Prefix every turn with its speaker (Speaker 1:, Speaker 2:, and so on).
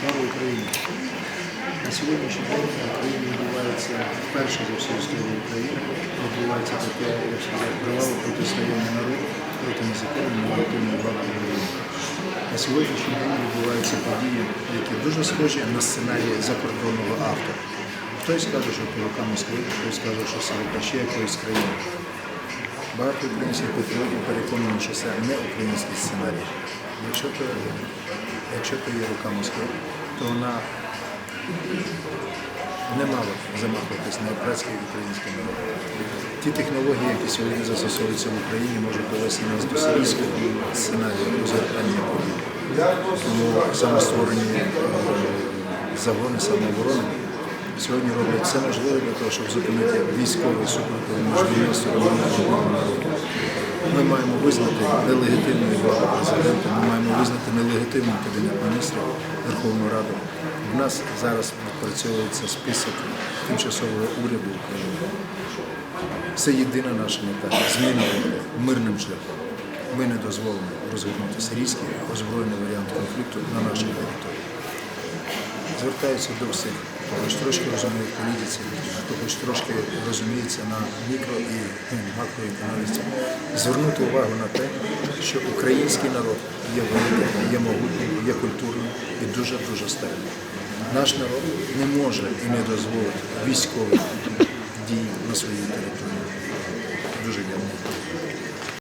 Speaker 1: Слава Україні! На сьогоднішній день в Україні відбувається вперше за всю історію України відбувається таке, як сказати, криваве протистояння народу проти незаконної нелегітимної влади України. На сьогоднішній день відбуваються події, які дуже схожі на сценарії закордонного автора. Хтось каже, що по Москви, хтось каже, що ще якоїсь країни. Багато українських патріотів переконані, що це не український сценарій. Якщо то, якщо то є рука Москви, то вона не мала замахуватись на опрацький український народ. Ті технології, які сьогодні застосовуються в Україні, можуть довести нас до сирійського сценарію розгортання подій. Тому саме створені е, загони самооборони сьогодні роблять все можливе для того, щоб зупинити військовий супротив між двома сторонами одного народу. Маємо визнати нелегітимною владу президента, ми маємо визнати нелегітимним кабінет міністрів Верховну Раду. У нас зараз відпрацьовується список тимчасового уряду України. Це єдина наша мета зміна мирним шляхом. Ми не дозволимо розгорнути сирійський озброєний варіант конфлікту на нашій території. Звертаюся до всіх, хоч трошки розуміє в політиці, хто хоч трошки розуміється на мікро і макроекономіці, звернути увагу на те, що український народ є великим, є могутнім, є культурним і дуже-дуже старим. Наш народ не може і не дозволить військових дій на своїй території.